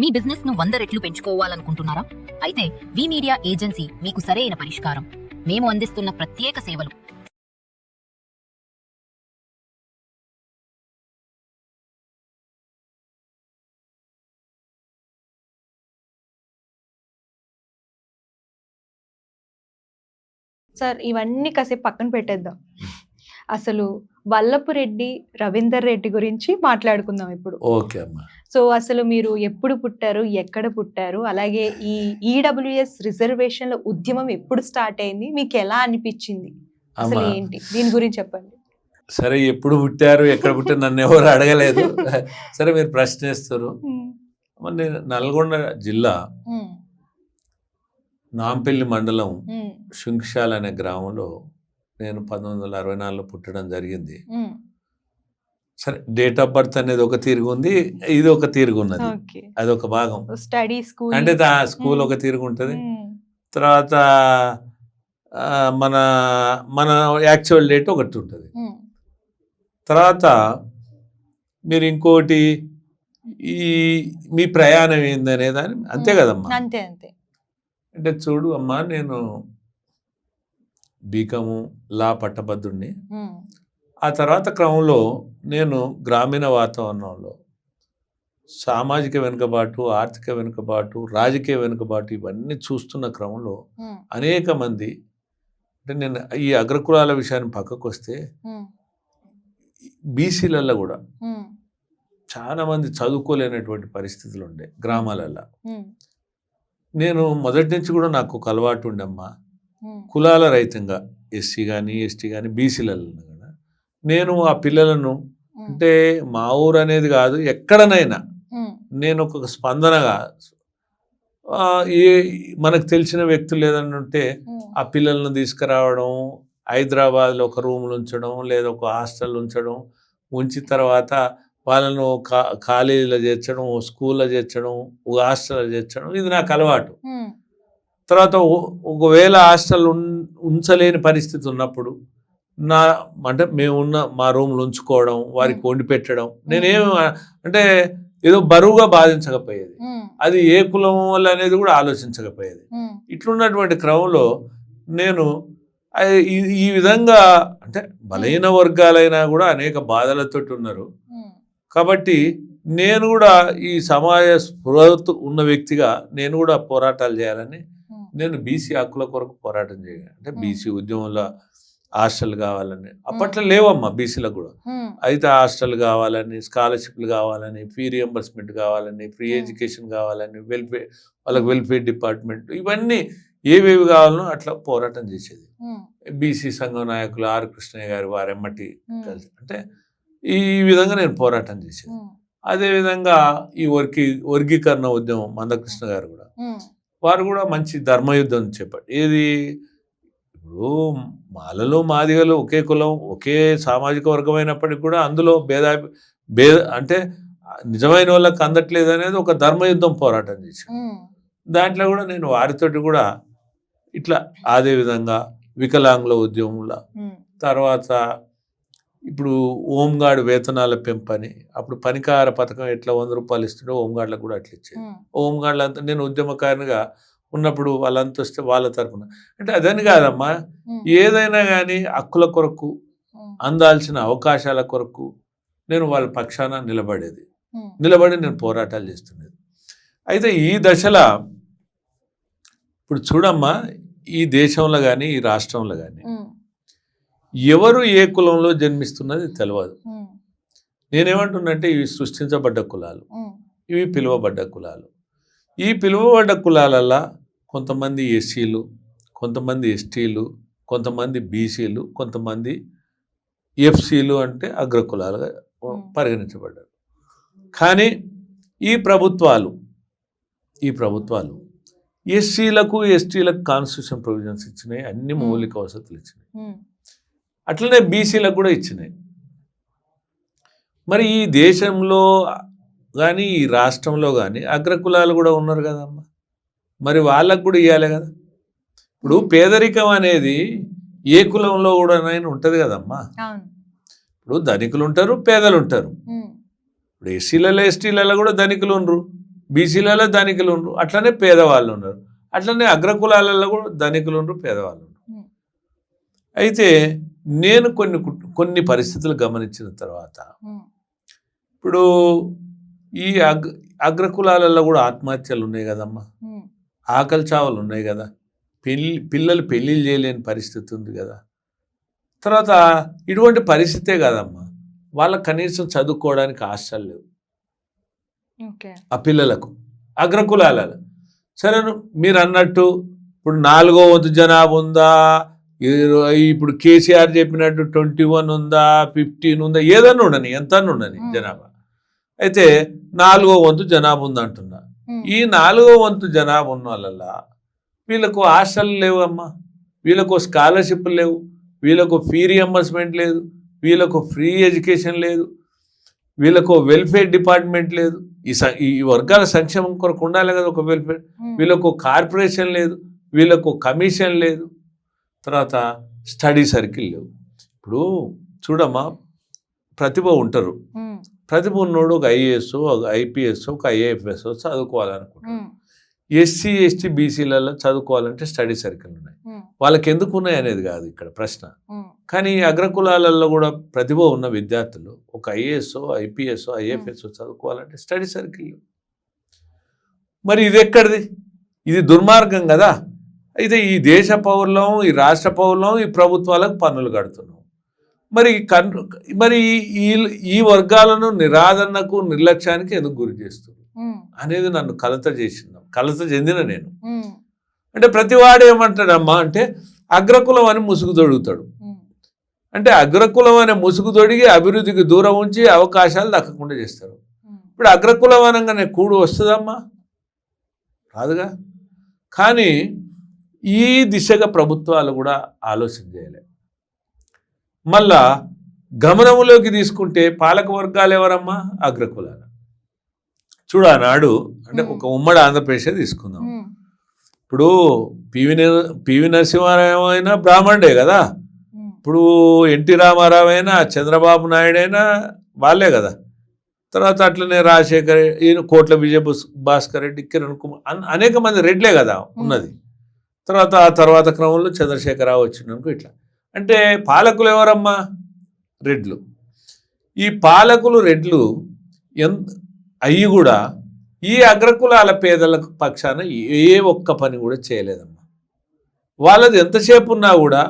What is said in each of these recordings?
మీ బిజినెస్ను వంద రెట్లు పెంచుకోవాలనుకుంటున్నారా? అయితే వి మీడియా ఏజెన్సీ మీకు సరైన పరిష్కారం. మేము అందిస్తున్న ప్రత్యేక సేవలు. సార్ ఇవన్నీ కాసేపు పక్కన పెట్టేద్దాం. అసలు వల్లపు రెడ్డి రవీందర్ రెడ్డి గురించి మాట్లాడుకుందాం ఇప్పుడు. ఓకే అమ్మా. సో అసలు మీరు ఎప్పుడు పుట్టారు ఎక్కడ పుట్టారు అలాగే ఈ ఈడబ్ల్యూఎస్ రిజర్వేషన్ల ఉద్యమం ఎప్పుడు స్టార్ట్ అయింది మీకు ఎలా అనిపించింది? అసలు ఏంటి? దీని గురించి చెప్పండి. సరే ఎప్పుడు పుట్టారు ఎక్కడ పుట్టారు నన్ను ఎవరు అడగలేదు. సరే మీరు ప్రశ్నిస్తారు నేను నల్గొండ జిల్లా నాంపల్లి మండలం శుంక్షాల్ అనే గ్రామంలో నేను పంతొమ్మిది వందల అరవై నాలుగులో పుట్టడం జరిగింది. సరే డేట్ ఆఫ్ బర్త్ అనేది ఒక తీరుగు ఉంది ఇది ఒక తీరుగు ఉన్నది. అది ఒక భాగం. స్టడీ స్కూల్ అంటే దా స్కూల్. ఒక తీరుగు ఉంటుంది. తర్వాత ఆ, మన మన యాక్చువల్ డేట్ ఒకటి ఉంటుంది. తర్వాత మీరు ఇంకోటి ఈ మీ ప్రయాణం ఏందనే దాని అంతే కదమ్మా. అంతే అంతే. అంటే చూడు అమ్మా నేను బీకము లా పట్టభద్రుడిని ఉమ్, ఆ తర్వాత క్రమంలో నేను గ్రామీణ వాతావరణంలో సామాజిక వెనుకబాటు ఆర్థిక వెనుకబాటు రాజకీయ వెనుకబాటు ఇవన్నీ చూస్తున్న క్రమంలో అనేక మంది అంటే నేను ఈ అగ్రకులాల విషయాన్ని పక్కకు వస్తే ఉమ్, బీసీలలో కూడా చాలా మంది చదువుకోలేనటువంటి పరిస్థితులు ఉండే గ్రామాలలో ఉమ్, నేను మొదటి నుంచి కూడా నాకు ఒక అలవాటు ఉండమ్మా. కులాల రహితంగా ఎస్సీ కానీ ఎస్టీ కానీ బీసీలలో కూడా నేను ఆ పిల్లలను అంటే మా ఊరు అనేది కాదు ఎక్కడనైనా నేను ఒక స్పందనగా ఏ మనకు తెలిసిన వ్యక్తులు ఉమ్, ఆ పిల్లలను తీసుకురావడం హైదరాబాద్లో ఒక రూమ్లు ఉంచడం లేదా ఒక హాస్టల్ ఉంచడం ఉంచిన తర్వాత వాళ్ళను కా కాలేజీలో చేర్చడం స్కూల్లో చేర్చడం హాస్టల్లో చేర్చడం ఇది నాకు అలవాటు. తర్వాత ఒకవేళ హాస్టల్ ఉంచలేని పరిస్థితి ఉన్నప్పుడు నా అంటే మేము ఉన్న మా రూమ్లు ఉంచుకోవడం వారికి వండి పెట్టడం నేనేం అంటే ఏదో బరువుగా బాధించకపోయేది. అది ఏ కులం వల్ల అనేది కూడా ఆలోచించకపోయేది. ఇట్లున్నటువంటి క్రమంలో నేను ఈ- విధంగా అంటే బలహీన వర్గాలైనా కూడా అనేక బాధలతో ఉన్నారు. కాబట్టి నేను కూడా ఈ సమాజ స్పృహతో ఉన్న వ్యక్తిగా నేను కూడా పోరాటాలు చేయాలని నేను బీసీ హక్కుల కొరకు పోరాటం చేయాలి అంటే. బీసీ ఉద్యమంలో హాస్టల్ కావాలని. అప్పట్లో లేవమ్మా బీసీలకు కూడా. అయితే హాస్టల్ కావాలని స్కాలర్షిప్లు కావాలని ఫీ రియంబర్స్మెంట్ కావాలని ఫ్రీ. ఎడ్యుకేషన్ కావాలని వెల్ఫేర్ వాళ్ళకి వెల్ఫేర్ డిపార్ట్మెంట్ ఇవన్నీ ఏవేవి కావాలనో అట్లా పోరాటం చేసేది. బీసీ సంఘం నాయకులు ఆర్ కృష్ణయ్య గారు వారెమ్మటి కలిసి అంటే ఈ విధంగా నేను పోరాటం చేసేది. అదేవిధంగా ఈ వర్గీ వర్గీకరణ ఉద్యమం మందకృష్ణ గారు కూడా. వారు కూడా మంచి ధర్మయుద్ధం చెప్పారు ఏది? ఇప్పుడు మాలలో మాదిగలు ఒకే కులం ఒకే సామాజిక వర్గం అయినప్పటికీ కూడా అందులో భేదా భేద అంటే నిజమైన వాళ్ళకి అందట్లేదు అనేది ఒక ధర్మయుద్ధం పోరాటం చేశాను దాంట్లో కూడా నేను వారితోటి కూడా ఇట్లా అదే విధంగా వికలాంగుల ఉద్యమంలో తర్వాత ఇప్పుడు హోంగార్డ్ వేతనాల పెంపని అప్పుడు పనికార పథకం ఎట్లా వంద రూపాయలు ఇస్తుండో హోంగార్డులకు కూడా అట్లా ఇచ్చేది హోంగార్డులు అంతా నేను ఉద్యమకారినిగా ఉన్నప్పుడు వాళ్ళంతా వస్తే వాళ్ళ తరపున. అంటే అదని కాదమ్మా. ఏదైనా కానీ హక్కుల కొరకు అందాల్సిన అవకాశాల కొరకు నేను వాళ్ళ పక్షాన నిలబడేది. నిలబడి నేను పోరాటాలు చేస్తున్నది. అయితే ఈ దశలో ఇప్పుడు చూడమ్మా ఈ దేశంలో కానీ ఈ రాష్ట్రంలో కానీ ఎవరు ఏ కులంలో జన్మిస్తున్నది తెలియదు నేనేమంటున్నంటే ఇవి సృష్టించబడ్డ కులాలు. ఇవి పిలువబడ్డ కులాలు. ఈ పిలువబడ్డ కులాలల్లో కొంతమంది ఎస్సీలు కొంతమంది ఎస్టీలు కొంతమంది బీసీలు కొంతమంది ఎఫ్సీలు అంటే అగ్రకులాలుగా పరిగణించబడ్డారు. కానీ ఈ ప్రభుత్వాలు ఈ ప్రభుత్వాలు ఎస్సీలకు ఎస్టీలకు కాన్స్టిట్యూషన్ ప్రొవిజన్స్ ఇచ్చినాయి. అన్ని. మౌలిక వసతులు ఇచ్చినాయి. అట్లనే బీసీలకు కూడా ఇచ్చినాయి. మరి ఈ దేశంలో కానీ ఈ రాష్ట్రంలో కానీ అగ్రకులాలు కూడా ఉన్నారు కదమ్మా. మరి వాళ్ళకు కూడా ఇవ్వాలి కదా. ఇప్పుడు పేదరికం అనేది ఏ కులంలో కూడా ఉంటుంది కదమ్మా. ఇప్పుడు ధనికులు ఉంటారు పేదలు ఉంటారు. ఇప్పుడు ఎస్సీలలో ఎస్టీలలో కూడా ధనికులు ఉండరు. బీసీలలో ధనికులు ఉండరు. అట్లనే పేదవాళ్ళు ఉన్నారు. అట్లనే అగ్రకులాలలో కూడా ధనికులు ఉండరు పేదవాళ్ళు ఉండరు. అయితే నేను కొన్ని కొన్ని పరిస్థితులు గమనించిన తర్వాత ఇప్పుడు ఈ అగ్ అగ్రకులాలలో కూడా ఆత్మహత్యలు ఉన్నాయి కదమ్మా. ఆకలి చావలు ఉన్నాయి కదా. పెళ్ళి పిల్లలు పెళ్ళిళ్ళు చేయలేని పరిస్థితి ఉంది కదా. తర్వాత ఇటువంటి పరిస్థితే కదమ్మా. వాళ్ళకి కనీసం చదువుకోవడానికి హాస్టల్ లేవు. ఓకే. ఆ పిల్లలకు అగ్రకులాలలో. సరే మీరు అన్నట్టు ఇప్పుడు నాలుగో వంతు జనాభా ఉందా? ఇప్పుడు కేసీఆర్ చెప్పినట్టు ట్వంటీ వన్ ఉందా ఫిఫ్టీన్ ఉందా ఏదన్నా ఉండని ఎంత ఉండని. జనాభా. అయితే నాలుగో వంతు జనాభా ఉంది అంటున్నా ఉమ్, ఈ నాలుగో వంతు జనాభా ఉన్న వాళ్ళ వీళ్ళకు హాస్టల్ లేవు అమ్మా వీళ్ళకు స్కాలర్షిప్ లేవు. వీళ్ళకు ఫీ రియంబర్స్మెంట్ లేదు. వీళ్ళకు ఫ్రీ ఎడ్యుకేషన్ లేదు. వీళ్ళకు వెల్ఫేర్ డిపార్ట్మెంట్ లేదు. ఈ ఈ వర్గాల సంక్షేమం కొరకు ఉండాలి కదా ఒక వెల్ఫేర్. వీళ్ళకు కార్పొరేషన్ లేదు. వీళ్ళకు కమిషన్ లేదు. తర్వాత స్టడీ సర్కిల్ లేవు. ఇప్పుడు చూడమ్మా ప్రతిభ ఉంటారు. ప్రతిభ ఉన్నోడు ఒక ఐఏఎస్ ఒక ఐపీఎస్ ఒక ఐఏఎఫ్ఎస్ చదువుకోవాలనుకుంటారు ఎస్సీ ఎస్టీ బీసీలలో చదువుకోవాలంటే స్టడీ సర్కిల్ ఉన్నాయి. వాళ్ళకి ఎందుకు ఉన్నాయి అనేది కాదు ఇక్కడ ప్రశ్న. కానీ అగ్రకులాలలో కూడా ప్రతిభ ఉన్న విద్యార్థులు ఒక ఐఏఎస్ ఐపీఎస్ ఐఎఫ్ఎస్ చదువుకోవాలంటే స్టడీ సర్కిల్ మరి ఇది ఎక్కడిది? ఇది దుర్మార్గం కదా. అయితే ఈ దేశ పౌరులం ఈ రాష్ట్ర పౌరులం ఈ ప్రభుత్వాలకు పన్నులు కడుతున్నాం. మరి కన్ మరి ఈ- ఈ వర్గాలను నిరాదరణకు నిర్లక్ష్యానికి ఎందుకు గురి చేస్తుంది అనేది నన్ను కలత చేసింది. కలత చెందిన నేను. అంటే ప్రతివాడు ఏమంటాడమ్మా అంటే అగ్రకులం అని ముసుగు తొడుగుతాడు అంటే అగ్రకులం అనే ముసుగు తొడిగి అభివృద్ధికి దూరం ఉంచి అవకాశాలు దక్కకుండా చేస్తారు. ఇప్పుడు అగ్రకులం అనగానే కూడు వస్తుందమ్మా? రాదుగా? కానీ ఈ దిశగా ప్రభుత్వాలు కూడా ఆలోచన చేయాలి. మళ్ళా గమనంలోకి తీసుకుంటే పాలక వర్గాలు ఎవరమ్మా? అగ్రకులాలు. చూడు ఆనాడు అంటే ఒక ఉమ్మడి ఆంధ్రప్రదేశ్ తీసుకుందాం. ఇప్పుడు పివి పివి నరసింహారావు అయినా బ్రాహ్మణుడే కదా. ఇప్పుడు ఎన్టీ రామారావు అయినా చంద్రబాబు నాయుడు అయినా వాళ్ళే కదా. తర్వాత అట్లనే రాజశేఖర్ ఈయన కోట్ల విజయ భాస్- భాస్కర్ రెడ్డి కిరణ్ కుమార్ అన్- అనేక మంది రెడ్లే కదా ఉన్నది. తర్వాత ఆ తర్వాత క్రమంలో చంద్రశేఖరరావు వచ్చిందనుకో ఇట్లా. అంటే పాలకులు ఎవరమ్మా? రెడ్లు. ఈ పాలకులు రెడ్లు ఎంత అయ్యి కూడా ఈ అగ్రకులాల పేదల పక్షాన ఏ ఒక్క పని కూడా చేయలేదమ్మా. వాళ్ళది ఎంతసేపు ఉన్నా కూడా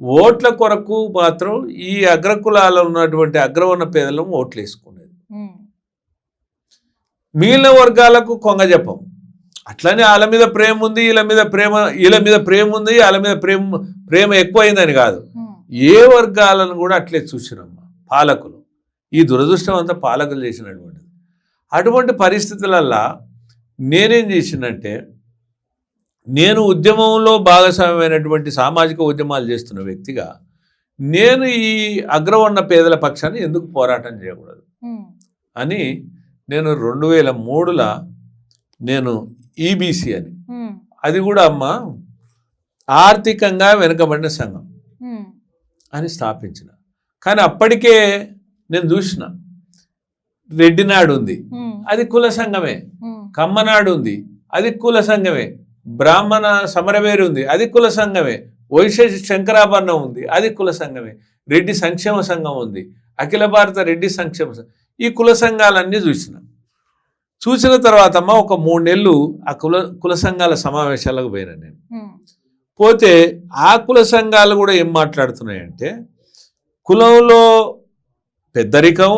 ఓట్ల కొరకు మాత్రం ఈ అగ్రకులాలలో ఉన్నటువంటి అగ్రవర్ణ పేదలను ఓట్లు వేసుకునేది మిగిలిన వర్గాలకు కొంగ చెప్పం అట్లనే వాళ్ళ మీద ప్రేమ ఉంది వీళ్ళ మీద ప్రేమ వీళ్ళ మీద ప్రేమ ఉంది వాళ్ళ మీద ప్రేమ ప్రేమ ఎక్కువైందని కాదు. ఏ వర్గాలను కూడా అట్లే చూసినమ్మా పాలకులు. ఈ దురదృష్టం అంతా పాలకులు చేసినటువంటిది. అటువంటి పరిస్థితులల్లా నేనేం చేసినంటే నేను ఉద్యమంలో భాగస్వామ్యమైనటువంటి సామాజిక ఉద్యమాలు చేస్తున్న వ్యక్తిగా నేను ఈ అగ్రవర్ణ పేదల పక్షాన్ని ఎందుకు పోరాటం చేయకూడదు? అని నేను రెండు వేల మూడుల నేను ఈబీసీ అని. ఉమ్, అది కూడా అమ్మ ఆర్థికంగా వెనుకబడిన సంఘం అని స్థాపించిన. కానీ అప్పటికే నేను చూసిన. రెడ్డినాడు ఉంది. అది కుల సంఘమే. కమ్మనాడు ఉంది. అది కుల సంఘమే. బ్రాహ్మణ సమరవేరు ఉంది. అది కుల సంఘమే. వైశ్య శంకరాభరణం ఉంది. అది కుల సంఘమే. రెడ్డి సంక్షేమ సంఘం ఉంది. అఖిల భారత రెడ్డి సంక్షేమ సంఘం. ఈ కుల సంఘాలన్నీ చూసిన. చూసిన తర్వాత అమ్మ ఒక మూడు నెలలు ఆ కుల కుల సంఘాల సమావేశాలకు పోయినా నేను. పోతే ఆ కుల సంఘాలు కూడా ఏం మాట్లాడుతున్నాయంటే కులంలో పెద్దరికం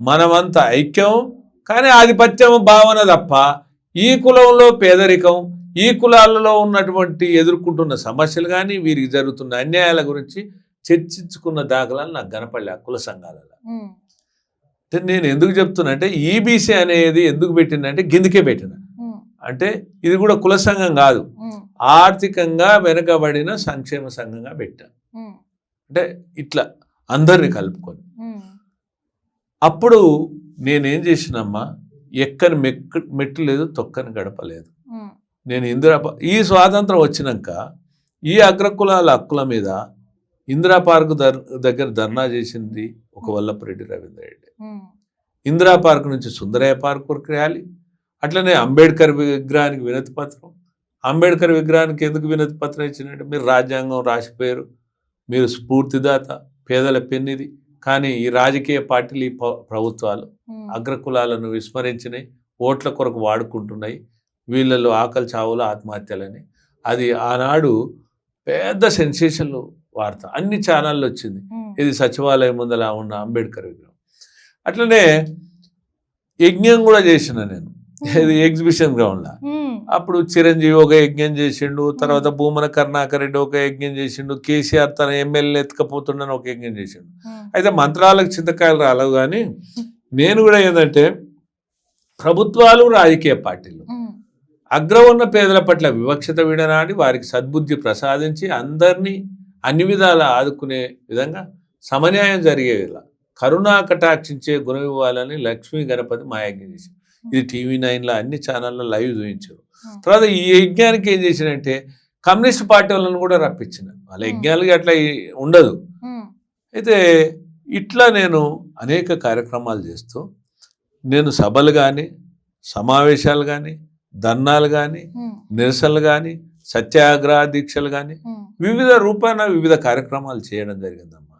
మనమంతా ఐక్యం కానీ ఆధిపత్యం భావన తప్ప ఈ కులంలో పేదరికం ఈ కులాలలో ఉన్నటువంటి ఎదుర్కొంటున్న సమస్యలు కానీ వీరికి జరుగుతున్న అన్యాయాల గురించి చర్చించుకున్న దాఖలాలు నాకు కనపడలే ఆ కుల సంఘాలలో. నేను ఎందుకు చెప్తున్నా అంటే ఈబీసీ అనేది ఎందుకు పెట్టినంటే గిందికే పెట్టిన అంటే ఇది కూడా కుల సంఘం కాదు. ఆర్థికంగా వెనుకబడిన సంక్షేమ సంఘంగా పెట్టాను ఉమ్, అంటే ఇట్లా అందరిని కలుపుకొని. అప్పుడు నేనేం చేసినమ్మా ఎక్కని మెక్కు మెట్టు లేదు తొక్కని గడప లేదు. ఉమ్, నేను ఇందిరా ఈ స్వాతంత్రం వచ్చినాక ఈ అగ్రకులాల హక్కుల మీద ఇందిరా పార్క్ దర్ దగ్గర ధర్నా చేసింది ఒక వల్లభరెడ్డి రవీంద్ర రెడ్డి. ఇందిరా పార్క్ నుంచి సుందరయ్య పార్క్ వరకు ర్యాలీ. అట్లనే అంబేద్కర్ విగ్రహానికి వినతి పత్రం. అంబేద్కర్ విగ్రహానికి ఎందుకు వినతి పత్రం ఇచ్చినట్టు? మీరు రాజ్యాంగం రాసిపోయారు. మీరు స్ఫూర్తిదాత పేదల పెన్నిది కానీ ఈ రాజకీయ పార్టీలు ఈ ప్రభుత్వాలు అగ్రకులాలను విస్మరించినాయి ఓట్ల కొరకు వాడుకుంటున్నాయి. వీళ్ళలో ఆకలి చావులు ఆత్మహత్యలని. అది ఆనాడు పెద్ద సెన్సేషన్ వార్త. అన్ని ఛానళ్ళు వచ్చింది. ఇది సచివాలయం ముందల ఉన్న అంబేద్కర్ విగ్రహం. అట్లనే యజ్ఞం కూడా చేసిన నేను. ఇది ఎగ్జిబిషన్ గ్రౌండ్లో. అప్పుడు చిరంజీవి ఒక యజ్ఞం చేసిండు తర్వాత భూమన కరుణాకర్ రెడ్డి ఒక యజ్ఞం చేసిండు కేసీఆర్ తన ఎమ్మెల్యే ఎత్తుకపోతుండని ఒక యజ్ఞం చేసిండు. అయితే మంత్రాలకు చింతకాయలు రాలేవు కానీ నేను కూడా ఏంటంటే ప్రభుత్వాలు రాజకీయ పార్టీలు ఉమ్, అగ్రవర్ణ పేదల పట్ల వివక్షత విడనాడి వారికి సద్బుద్ధి ప్రసాదించి అందరినీ అన్ని విధాల ఆదుకునే విధంగా సమన్యాయం జరిగేలా కరుణా కటాక్షించే గుణం ఇవ్వాలని లక్ష్మీ గణపతి మా యజ్ఞం చేశారు. ఇది టీవీ నైన్లో అన్ని ఛానల్లో లైవ్ చూపించారు. ఉమ్, తర్వాత ఈ యజ్ఞానికి ఏం చేసినంటే కమ్యూనిస్ట్ పార్టీ వాళ్ళని కూడా రప్పించిన. వాళ్ళ యజ్ఞాలకి అట్లా ఉండదు. అయితే ఇట్లా నేను అనేక కార్యక్రమాలు చేస్తూ నేను సభలు కానీ సమావేశాలు కానీ ధర్నాలు కానీ నిరసనలు కానీ సత్యాగ్రహ దీక్షలు కానీ వివిధ రూపాన వివిధ కార్యక్రమాలు చేయడం జరిగిందమ్మా.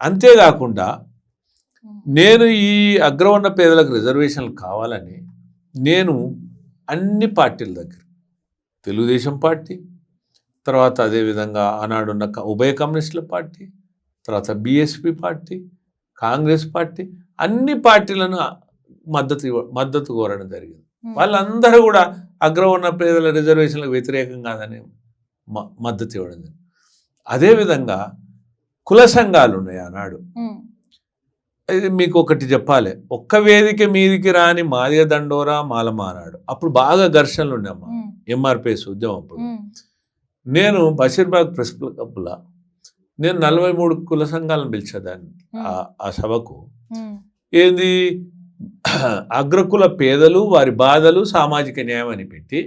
అంతేకాకుండా నేను ఈ అగ్రవర్ణ పేదలకు రిజర్వేషన్లు కావాలని నేను అన్ని పార్టీల దగ్గర తెలుగుదేశం పార్టీ తర్వాత అదేవిధంగా ఆనాడున్న ఉభయ కమ్యూనిస్టుల పార్టీ తర్వాత బీఎస్పీ పార్టీ కాంగ్రెస్ పార్టీ అన్ని పార్టీలను మద్దతు మద్దతు కోరడం జరిగింది. వాళ్ళందరూ కూడా అగ్రవర్ణ పేదల రిజర్వేషన్లకు వ్యతిరేకం కాదని మ- మద్దతు ఇవ్వడం అదేవిధంగా కుల సంఘాలు ఉన్నాయి ఆనాడు. ఇది మీకు ఒకటి చెప్పాలి. ఒక్క వేదిక మీదికి రాని మాదిగ దండోరా మాలమానాడు అప్పుడు బాగా ఘర్షణలు ఉండేమ్మా ఎంఆర్పిఎస్ ఉద్యమం అప్పుడు. నేను బషీర్బాగ్ ప్రెస్ క్లబ్లో నేను నలభై మూడు కుల సంఘాలను పిలిచేదాన్ని. ఆ- ఆ సభకు. ఏంది? అగ్రకుల పేదలు వారి బాధలు సామాజిక న్యాయం అని పెట్టి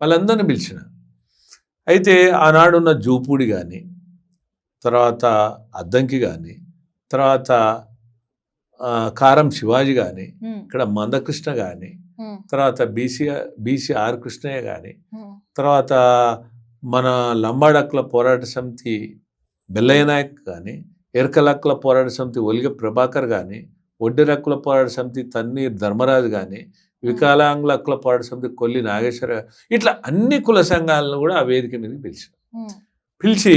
వాళ్ళందరిని పిలిచిన అయితే ఆనాడున్న జూపూడి కానీ తర్వాత అద్దంకి కానీ తర్వాత కారం శివాజీ కానీ ఇక్కడ మందకృష్ణ కానీ తర్వాత బీసీ బీసీ ఆర్ కృష్ణయ్య కానీ తర్వాత మన లంబాడక్కుల పోరాట సమితి బెల్లయ్య నాయక్ కానీ ఎరకలక్కుల పోరాట సమితి ఒలిగ ప్రభాకర్ కానీ ఒడ్డెరక్కుల పోరాట సమితి తన్నీర్ ధర్మరాజు కానీ వికలాంగుల పోరాట సమితి కొల్లి నాగేశ్వర ఇట్లా అన్ని కుల సంఘాలను కూడా ఆ వేదిక మీదకి పిలిచారు. ఉమ్, పిలిచి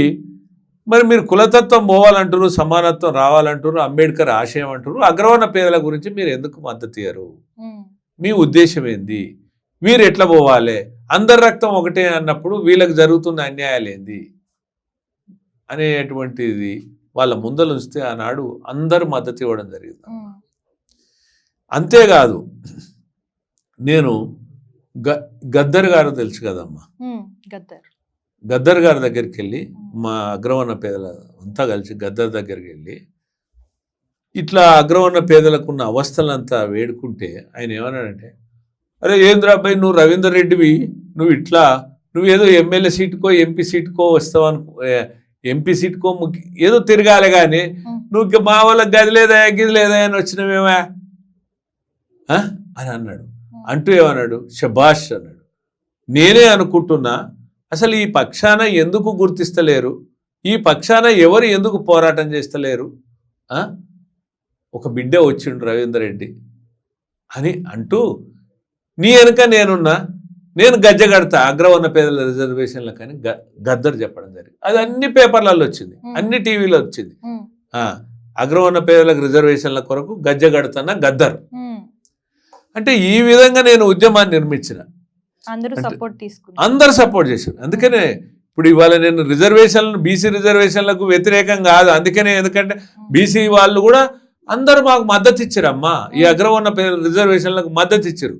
మరి మీరు కులతత్వం పోవాలంటారు సమానత్వం రావాలంటారు అంబేద్కర్ ఆశయం అంటారు అగ్రవర్ణ పేదల గురించి మీరు ఎందుకు మద్దతు ఇయ్యరు? మీ ఉద్దేశం ఏంది? మీరు ఎట్లా పోవాలి? అందరి రక్తం ఒకటే అన్నప్పుడు వీళ్ళకి జరుగుతున్న అన్యాయాలు ఏంది? అనేటువంటిది వాళ్ళ ముందలు ఉంచితే ఆనాడు అందరూ మద్దతు ఇవ్వడం జరిగింది. అంతేకాదు నేను గ గద్దర్ గారు తెలుసు కదమ్మా? గద్దర్. గద్దర్ గారి దగ్గరికి వెళ్ళి మా అగ్రవర్ణ పేదల అంతా కలిసి గద్దర్ దగ్గరికి వెళ్ళి ఇట్లా అగ్రవర్ణ పేదలకు ఉన్న అవస్థలంతా వేడుకుంటే ఆయన ఏమన్నాడంటే అరే ఏంద్రా అబ్బాయి నువ్వు రవీందర్ రెడ్డివి నువ్వు ఇట్లా నువ్వు ఏదో ఎమ్మెల్యే సీటుకో ఎంపీ సీటుకో వస్తావు అనుకో ఎంపీ సీటుకో ముఖ్య ఏదో తిరగాలి కానీ నువ్వు మా వాళ్ళకి గది లేదా గిది లేదా అని వచ్చినవేమా? అని అన్నాడు. అంటూ ఏమన్నాడు? శబాష్ అన్నాడు. నేనే అనుకుంటున్నా అసలు ఈ పక్షాన ఎందుకు గుర్తిస్తలేరు? ఈ పక్షాన ఎవరు ఎందుకు పోరాటం చేస్తలేరు? ఆ? ఒక బిడ్డ వచ్చిండు రవీందర్ రెడ్డి. అని అంటూ నీ వెనుక నేనున్నా నేను గజ్జ కడతా అగ్రవర్ణ పేదల రిజర్వేషన్ల కానీ గ- గద్దర్ చెప్పడం జరిగింది. అది అన్ని పేపర్లలో వచ్చింది. అన్ని టీవీలో వచ్చింది. అగ్రవర్ణ పేదలకు రిజర్వేషన్ల కొరకు గజ్జ కడుతున్న గద్దర్. అంటే ఈ విధంగా నేను ఉద్యమాన్ని నిర్మించిన. అందరూ సపోర్ట్ తీసుకున్నారు. అందరు సపోర్ట్ చేశారు. అందుకనే ఇప్పుడు ఇవాళ నేను రిజర్వేషన్లు బీసీ రిజర్వేషన్లకు వ్యతిరేకం కాదు. అందుకనే ఎందుకంటే బీసీ వాళ్ళు కూడా అందరూ మాకు మద్దతు ఇచ్చారు అమ్మా ఈ అగ్రవర్ణ రిజర్వేషన్లకు మద్దతు ఇచ్చారు.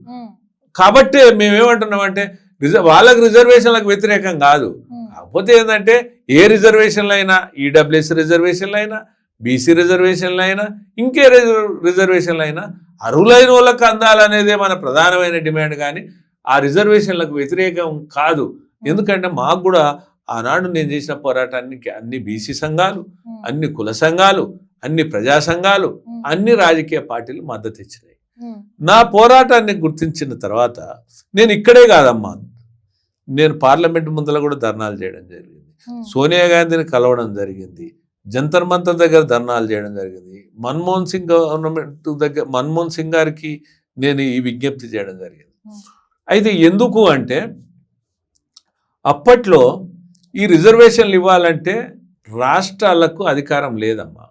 కాబట్టి మేమేమంటున్నామంటే రిజర్వ్ వాళ్ళకి రిజర్వేషన్లకు వ్యతిరేకం కాదు. కాకపోతే ఏంటంటే ఏ రిజర్వేషన్లు అయినా ఈడబ్ల్యూఎస్ రిజర్వేషన్లు అయినా బీసీ రిజర్వేషన్లు అయినా ఇంకే రిజర్వ్ రిజర్వేషన్లు అయినా అర్హులైన వాళ్ళకి అందాలనేదే మన ప్రధానమైన డిమాండ్ కానీ ఆ రిజర్వేషన్లకు వ్యతిరేకం కాదు. ఎందుకంటే మాకు కూడా ఆనాడు నేను చేసిన పోరాటానికి అన్ని బీసీ సంఘాలు అన్ని కుల సంఘాలు అన్ని ప్రజా సంఘాలు అన్ని రాజకీయ పార్టీలు మద్దతు ఇచ్చినాయి. నా పోరాటాన్ని గుర్తించిన తర్వాత నేను ఇక్కడే కాదమ్మా. నేను పార్లమెంట్ ముందర కూడా ధర్నాలు చేయడం జరిగింది. సోనియా గాంధీని కలవడం జరిగింది. జంతర్ మంతర్ దగ్గర ధర్నాలు చేయడం జరిగింది. మన్మోహన్ సింగ్ గవర్నమెంట్ దగ్గర మన్మోహన్ సింగ్ గారికి నేను ఈ విజ్ఞప్తి చేయడం జరిగింది. ఉమ్, అయితే ఎందుకు అంటే అప్పట్లో ఈ రిజర్వేషన్లు ఇవ్వాలంటే రాష్ట్రాలకు అధికారం లేదమ్మా.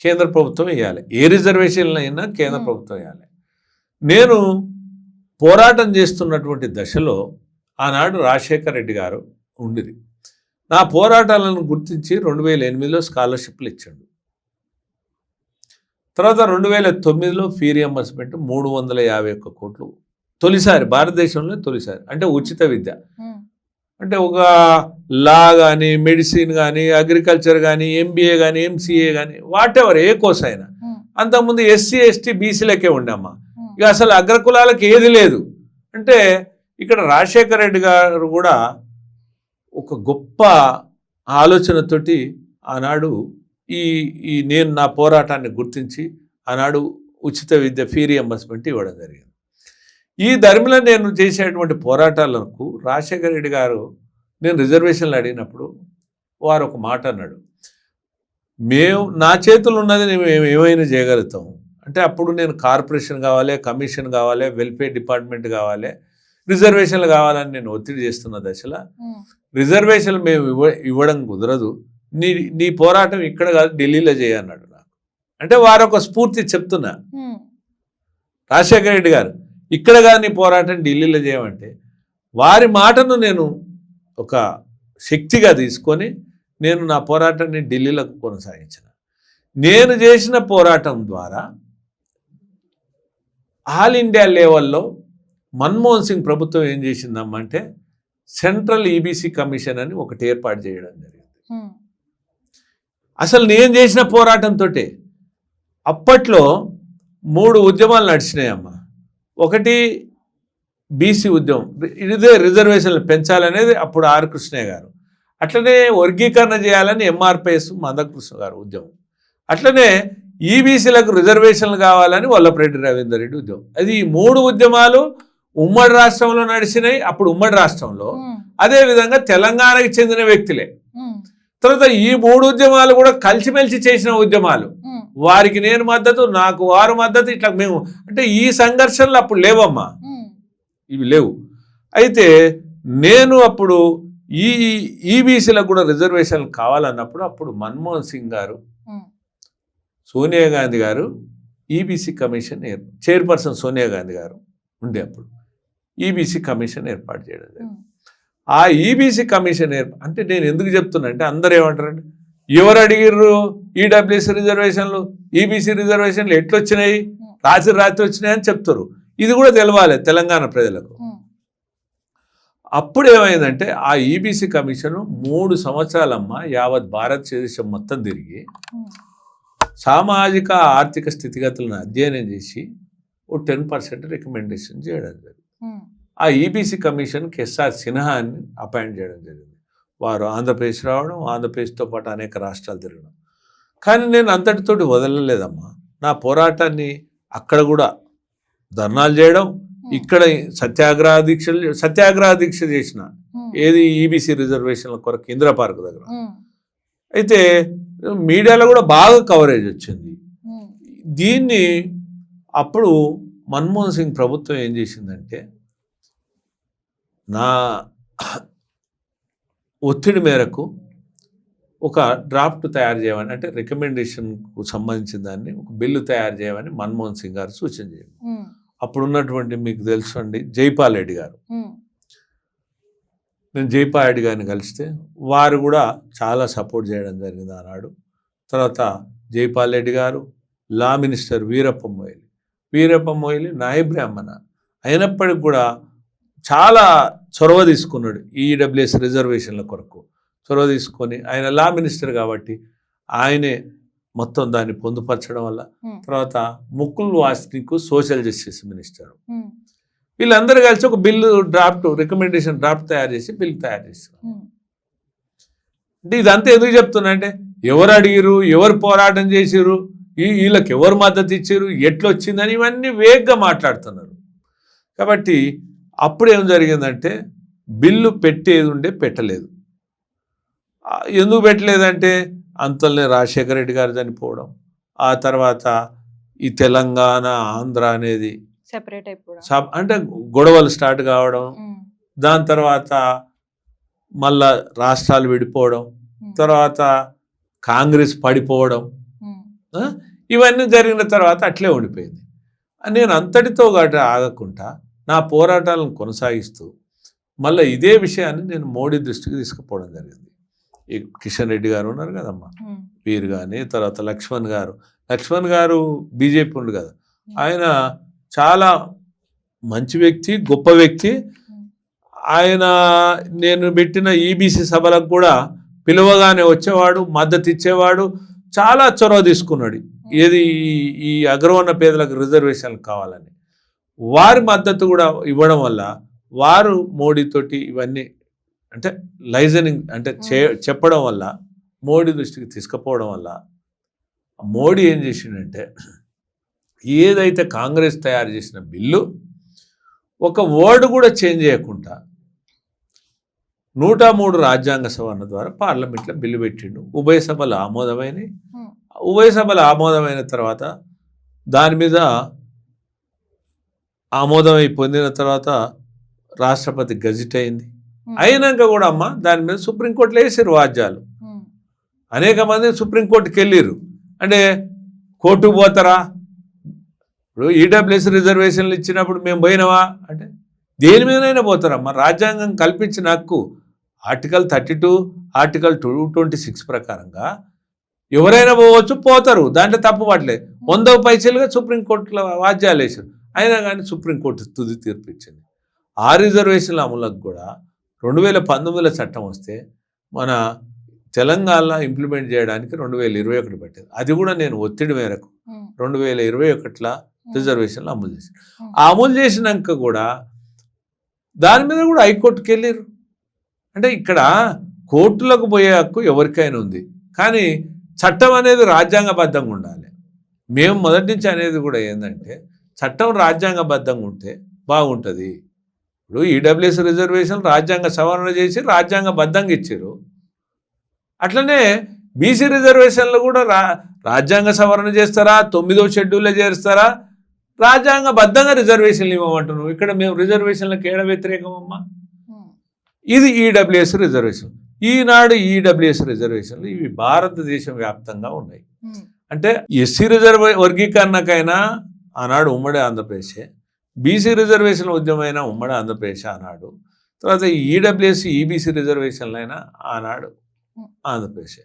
కేంద్ర ప్రభుత్వం ఇవ్వాలి ఏ రిజర్వేషన్లు అయినా కేంద్ర Hmm. ప్రభుత్వం ఇవ్వాలి నేను పోరాటం చేస్తున్నటువంటి దశలో ఆనాడు రాజశేఖర్ రెడ్డి గారు ఉండిరి. నా పోరాటాలను గుర్తించి రెండు వేల ఎనిమిదిలో స్కాలర్షిప్లు ఇచ్చాడు. తర్వాత రెండు వేల తొమ్మిదిలో ఫీ రియంబర్స్మెంట్ మూడు వందల యాభై ఒక్క కోట్లు. తొలిసారి భారతదేశంలో తొలిసారి అంటే ఉచిత విద్య. అంటే ఒక లా కానీ మెడిసిన్ కానీ అగ్రికల్చర్ కానీ ఎంబీఏ కానీ ఎంసీఏ కానీ వాట్ ఎవర్ ఏ కోర్స్ అయినా. అంతకుముందు ఎస్సీ ఎస్టీ బీసీలకే ఉండమ్మా. ఇక అసలు అగ్రకులాలకు ఏది లేదు. అంటే ఇక్కడ రాజశేఖర రెడ్డి గారు కూడా ఒక గొప్ప ఆలోచనతోటి ఆనాడు ఈ ఈ నేను నా పోరాటాన్ని గుర్తించి ఆనాడు ఉచిత విద్య ఫీ రియంబర్స్మెంట్ ఇవ్వడం జరిగింది. ఈ ధర్మిలో నేను చేసేటువంటి పోరాటాలకు రాజశేఖర రెడ్డి గారు నేను రిజర్వేషన్లు అడిగినప్పుడు వారు ఒక మాట అన్నాడు. మేము నా చేతులు ఉన్నది మేము ఏమైనా చేయగలుగుతాం. అంటే అప్పుడు నేను కార్పొరేషన్ కావాలి కమిషన్ కావాలి వెల్ఫేర్ డిపార్ట్మెంట్ కావాలి రిజర్వేషన్లు కావాలని నేను ఒత్తిడి చేస్తున్న దశలో రిజర్వేషన్లు మేము ఇవ్వ ఇవ్వడం కుదరదు. నీ నీ పోరాటం ఇక్కడ కాదు ఢిల్లీలో చేయన్నాడు నాకు. అంటే వారు ఒక స్ఫూర్తి చెప్తున్నా. రాజశేఖర రెడ్డి గారు ఇక్కడ కాదు నీ పోరాటం ఢిల్లీలో చేయమంటే వారి మాటను నేను ఒక శక్తిగా తీసుకొని నేను నా పోరాటాన్ని ఢిల్లీలో కొనసాగించిన. నేను చేసిన పోరాటం ద్వారా ఆల్ ఇండియా లెవెల్లో మన్మోహన్ సింగ్ ప్రభుత్వం ఏం చేసిందమ్మంటే సెంట్రల్ ఈబీసీ కమిషన్ అని ఒకటి ఏర్పాటు చేయడం జరిగింది. అసలు నేను చేసిన పోరాటంతో అప్పట్లో మూడు ఉద్యమాలు నడిచినాయమ్మా. ఒకటి బీసీ ఉద్యమం. ఇదే రిజర్వేషన్లు పెంచాలనేది అప్పుడు ఆర్ కృష్ణయ్య గారు. అట్లనే వర్గీకరణ చేయాలని ఎంఆర్పిఎస్ మందకృష్ణ గారు ఉద్యమం. అట్లనే ఈబీసీలకు రిజర్వేషన్లు కావాలని వల్లభరెడ్డి రవీందర్ రెడ్డి ఉద్యమం. అది ఈ మూడు ఉద్యమాలు ఉమ్మడి రాష్ట్రంలో నడిచినాయి అప్పుడు ఉమ్మడి రాష్ట్రంలో. అదే విధంగా తెలంగాణకి చెందిన వ్యక్తులే. తర్వాత ఈ మూడు ఉద్యమాలు కూడా కలిసిమెలిసి చేసిన ఉద్యమాలు. వారికి నేను మద్దతు నాకు వారు మద్దతు ఇట్లా మేము అంటే ఈ సంఘర్షణలు అప్పుడు లేవమ్మా. ఇవి లేవు. అయితే నేను అప్పుడు ఈ ఈబీసీలకు కూడా రిజర్వేషన్లు కావాలన్నప్పుడు అప్పుడు మన్మోహన్ సింగ్ గారు సోనియా గాంధీ గారు ఈబీసీ కమిషన్ ఏర్- చైర్పర్సన్ సోనియా గాంధీ గారు ఉండే అప్పుడు. ఈబీసీ కమిషన్ ఏర్పాటు చేయడం జరిగింది. ఆ ఈబీసీ కమిషన్ ఏర్ప అంటే నేను ఎందుకు చెప్తున్నా అంటే అందరూ ఏమంటారంటే ఎవరు అడిగిర్రు ఈడబ్ల్యూఎస్ రిజర్వేషన్లు? ఈబీసీ రిజర్వేషన్లు ఎట్లొచ్చినాయి? రాత్రి రాత్రి వచ్చినాయి అని చెప్తారు ఇది కూడా తెలవాలి తెలంగాణ ప్రజలకు. అప్పుడు ఏమైందంటే ఆ ఈబీసీ కమిషన్ మూడు సంవత్సరాలమ్మ యావత్ భారతదేశం మొత్తం తిరిగి సామాజిక ఆర్థిక స్థితిగతులను అధ్యయనం చేసి ఓ టెన్ పర్సెంట్ రికమెండేషన్ చేయడం జరిగింది. ఆ ఈబీసీ కమిషన్కి ఎస్ఆర్ సిన్హాని అపాయింట్ చేయడం జరిగింది. వారు ఆంధ్రప్రదేశ్ రావడం ఆంధ్రప్రదేశ్తో పాటు అనేక రాష్ట్రాలు తిరగడం. కానీ నేను అంతటితోటి వదలలేదమ్మా. నా పోరాటాన్ని అక్కడ కూడా ధర్నాలు చేయడం ఇక్కడ సత్యాగ్రహ దీక్షలు సత్యాగ్రహ దీక్ష చేసిన ఏది ఈబీసీ రిజర్వేషన్ల కొరకు ఇందిరా పార్క్ దగ్గర అయితే మీడియాలో కూడా బాగా కవరేజ్ వచ్చింది. దీన్ని అప్పుడు మన్మోహన్ సింగ్ ప్రభుత్వం ఏం చేసిందంటే నా ఒత్తిడి మేరకు ఒక డ్రాఫ్ట్ తయారు చేయమని అంటే రికమెండేషన్కు సంబంధించిన దాన్ని ఒక బిల్లు తయారు చేయమని మన్మోహన్ సింగ్ గారు సూచన చేయండి. ఉమ్, అప్పుడు ఉన్నటువంటి మీకు తెలుసు అండి జైపాల్ రెడ్డి గారు. నేను జైపాల్ రెడ్డి గారిని కలిస్తే వారు కూడా చాలా సపోర్ట్ చేయడం జరిగింది ఆనాడు. తర్వాత జైపాల్ రెడ్డి గారు లా మినిస్టర్ వీరప్ప మొయిలి. వీరప్ప మొయిలి నాయ బ్రాహ్మణ అయినప్పటికి కూడా చాలా చొరవ తీసుకున్నాడు ఈడబ్ల్యూఎస్ రిజర్వేషన్ల కొరకు. చొరవ తీసుకొని ఆయన లా మినిస్టర్ కాబట్టి ఆయనే మొత్తం దాన్ని పొందుపరచడం వల్ల తర్వాత Mukul Wasnik social justice minister. వీళ్ళందరూ కలిసి ఒక బిల్లు డ్రాఫ్ట్ రికమెండేషన్ డ్రాఫ్ట్ తయారు చేసి బిల్ తయారు చేస్తారు అంటే ఇదంతా ఎందుకు చెప్తున్నా అంటే ఎవరు అడిగిరు ఎవరు పోరాటం చేసిరు ఈ వీళ్ళకి ఎవరు మద్దతు ఇచ్చారు ఎట్లా వచ్చిందని ఇవన్నీ వేగ్గా మాట్లాడుతున్నారు. కాబట్టి అప్పుడు ఏం జరిగిందంటే బిల్లు పెట్టేది ఉండే పెట్టలేదు. ఎందుకు పెట్టలేదంటే అంతలోనే రాజశేఖర రెడ్డి గారు చనిపోవడం. ఆ తర్వాత ఈ తెలంగాణ ఆంధ్ర అనేది సెపరేట్ అయిపోవడం. అంటే గొడవలు స్టార్ట్ కావడం. దాని తర్వాత మళ్ళా రాష్ట్రాలు విడిపోవడం. తర్వాత కాంగ్రెస్ పడిపోవడం? ఇవన్నీ జరిగిన తర్వాత అట్లే ఉండిపోయింది. నేను అంతటితో గట ఆగకుండా నా పోరాటాలను కొనసాగిస్తూ మళ్ళీ ఇదే విషయాన్ని నేను మోడీ దృష్టికి తీసుకుపోవడం జరిగింది. ఈ కిషన్ రెడ్డి గారు ఉన్నారు కదమ్మా వీరు కానీ తర్వాత లక్ష్మణ్ గారు. లక్ష్మణ్ గారు బీజేపీ ఉండు కదా ఆయన చాలా మంచి వ్యక్తి గొప్ప వ్యక్తి. ఆయన నేను పెట్టిన ఈబీసీ సభలకు కూడా పిలువగానే వచ్చేవాడు మద్దతు ఇచ్చేవాడు చాలా చొరవ తీసుకున్నాడు. ఏది ఈ- ఈ అగ్రవర్ణ పేదలకు రిజర్వేషన్లు కావాలని. వారి మద్దతు కూడా ఇవ్వడం వల్ల వారు మోడీతోటి ఇవన్నీ అంటే లైజనింగ్ అంటే చే చెప్పడం వల్ల మోడీ దృష్టికి తీసుకుపోవడం వల్ల మోడీ ఏం చేసిండంటే ఏదైతే కాంగ్రెస్ తయారు చేసిన బిల్లు ఒక వర్డ్ కూడా చేంజ్ చేయకుండా నూట మూడు రాజ్యాంగ సవరణ ద్వారా పార్లమెంట్లో బిల్లు పెట్టిండు. ఉభయ సభలు ఆమోదమైనవి. ఉభయ సభలు ఆమోదమైన తర్వాత దాని మీద ఆమోదమై పొందిన తర్వాత రాష్ట్రపతి గజిట్ అయింది. అయినాక కూడా అమ్మ దాని మీద సుప్రీంకోర్టులో వేసారు వాద్యాలు. అనేక మంది సుప్రీంకోర్టుకి వెళ్ళిర్రు. అంటే కోర్టుకు పోతారా? ఇప్పుడు ఈడబ్ల్యూఎస్ రిజర్వేషన్లు ఇచ్చినప్పుడు మేము పోయినావా అంటే దేని మీదనైనా పోతారమ్మా. రాజ్యాంగం కల్పించిన హక్కు article thirty two article two twenty six ప్రకారంగా ఎవరైనా పోవచ్చు పోతారు. దాంట్లో తప్పు పడలేదు వంద పైసలుగా సుప్రీంకోర్టులో వాద్యాలు వేసారు అయినా కానీ సుప్రీంకోర్టు తుది తీర్పు ఇచ్చింది. ఆ రిజర్వేషన్ల అమలుకు కూడా రెండు వేల పంతొమ్మిదిలో చట్టం వస్తే మన తెలంగాణలో ఇంప్లిమెంట్ చేయడానికి రెండు వేల ఇరవై ఒకటి పట్టింది. అది కూడా నేను ఒత్తిడి మేరకు రెండు వేల ఇరవై ఒకటిలో రిజర్వేషన్లు అమలు చేశాను. ఆ అమలు చేసినాక కూడా దాని మీద కూడా హైకోర్టుకి వెళ్ళారు అంటే ఇక్కడ కోర్టులకు పోయే హక్కు ఎవరికైనా ఉంది. కానీ చట్టం అనేది రాజ్యాంగబద్ధంగా ఉండాలి. మేము మొదటి నుంచి అనేది కూడా ఏంటంటే చట్టం రాజ్యాంగబద్ధంగా ఉంటే బాగుంటుంది. ఇప్పుడు ఈడబ్ల్యూఎస్ రిజర్వేషన్ రాజ్యాంగ సవరణ చేసి రాజ్యాంగబద్ధంగా ఇచ్చారు. అట్లనే బీసీ రిజర్వేషన్లు కూడా రా రాజ్యాంగ సవరణ చేస్తారా? తొమ్మిదో షెడ్యూల్లో చేస్తారా రాజ్యాంగబద్ధంగా రిజర్వేషన్లు ఇవ్వమంటున్నాం ఇక్కడ మేము రిజర్వేషన్లకు ఏడ వ్యతిరేకమమ్మా ఉమ్, ఇది ఈడబ్ల్యూఎస్ రిజర్వేషన్ ఈనాడు ఈడబ్ల్యూఎస్ రిజర్వేషన్లు ఇవి భారతదేశం వ్యాప్తంగా ఉన్నాయి. ఉమ్, అంటే ఎస్సీ రిజర్వ్ వర్గీకరణకైనా ఆనాడు ఉమ్మడి ఆంధ్రప్రదేశే. బీసీ రిజర్వేషన్ ఉద్యమైన ఉమ్మడి ఆంధ్రప్రదేశ్ ఆనాడు. తర్వాత ఈడబ్ల్యూఎస్ ఈబీసీ రిజర్వేషన్లు అయినా ఆనాడు ఆంధ్రప్రదేశ్.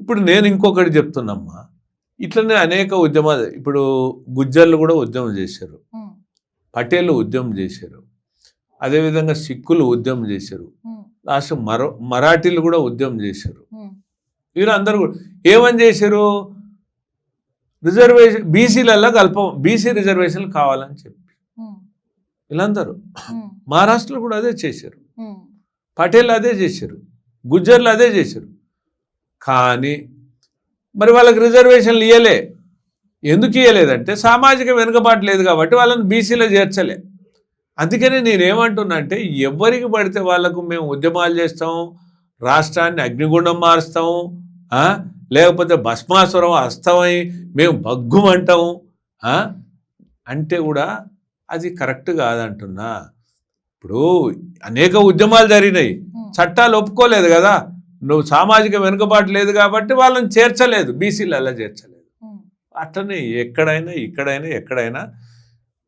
ఇప్పుడు నేను ఇంకొకటి చెప్తున్నమ్మా. ఇట్లనే అనేక ఉద్యమాలు ఇప్పుడు గుజ్జర్లు కూడా ఉద్యమం చేశారు. పటేళ్ళు ఉద్యమం చేశారు. అదేవిధంగా సిక్కులు ఉద్యమం చేశారు. లాస్ట్ మరో మరాఠీలు కూడా ఉద్యమం చేశారు. వీళ్ళందరూ కూడా ఏమని చేశారు? రిజర్వేషన్ బీసీలలో కల్ప బీసీ రిజర్వేషన్లు కావాలని చెప్పి. వీళ్ళందరూ మహారాష్ట్రలో కూడా అదే చేశారు. పటేళ్ళు అదే చేశారు. గుజ్జర్లు అదే చేశారు. కానీ మరి వాళ్ళకి రిజర్వేషన్లు ఇవ్వలే ఎందుకు ఇవ్వలేదంటే సామాజిక వెనుకబాటు లేదు కాబట్టి వాళ్ళని బీసీలో చేర్చలే. అందుకని నేనేమంటున్నా అంటే ఎవరికి పడితే వాళ్ళకు మేము ఉద్యమాలు చేస్తాం రాష్ట్రాన్ని అగ్నిగుండం మారుస్తాం? లేకపోతే భస్మాసురం హస్తమై మేము బగ్గుమంటాము ఆ? అంటే కూడా అది కరెక్ట్ కాదంటున్నా. ఇప్పుడు అనేక ఉద్యమాలు జరిగినాయి. చట్టాలు ఒప్పుకోలేదు కదా. నువ్వు సామాజిక వెనుకబాటు లేదు కాబట్టి వాళ్ళని చేర్చలేదు. బీసీలు అలా చేర్చలేదు. అట్లనే ఎక్కడైనా ఇక్కడైనా ఎక్కడైనా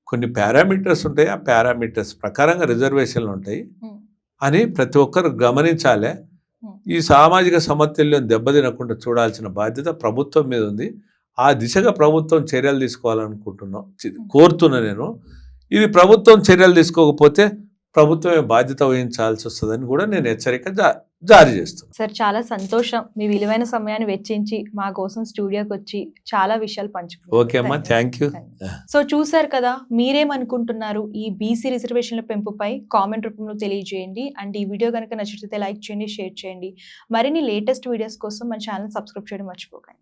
కొన్ని పారామీటర్స్ ఉంటాయి. ఆ పారామీటర్స్ ప్రకారంగా రిజర్వేషన్లు ఉంటాయి. అని ప్రతి ఒక్కరు గమనించాలి. ఈ సామాజిక సమతుల్యం దెబ్బతినకుండా చూడాల్సిన బాధ్యత ప్రభుత్వం మీద ఉంది. ఆ దిశగా ప్రభుత్వం చర్యలు తీసుకోవాలనుకుంటున్నాం. కోరుతున్నా నేను. ఇది ప్రభుత్వం చర్యలు తీసుకోకపోతే ప్రభుత్వమే బాధ్యత వహించాల్సి వస్తుందని కూడా నేను హెచ్చరిక జా- జారీ చేస్తున్నాను సార్ చాలా సంతోషం. మీ విలువైన సమయాన్ని వెచ్చించి మా కోసం స్టూడియోకి వచ్చి చాలా విషయాలు పంచుకున్నారు. ఓకే అమ్మా థ్యాంక్ యూ సో చూసారు కదా మీరేమనుకుంటున్నారు ఈ బీసీ రిజర్వేషన్ల పెంపుపై కామెంట్ రూపంలో తెలియజేయండి. అండ్ ఈ వీడియో కనుక నచ్చితే లైక్ చేయండి షేర్ చేయండి. మరిన్ని లేటెస్ట్ వీడియోస్ కోసం మన ఛానల్ సబ్స్క్రైబ్ చేయడం మర్చిపోకండి.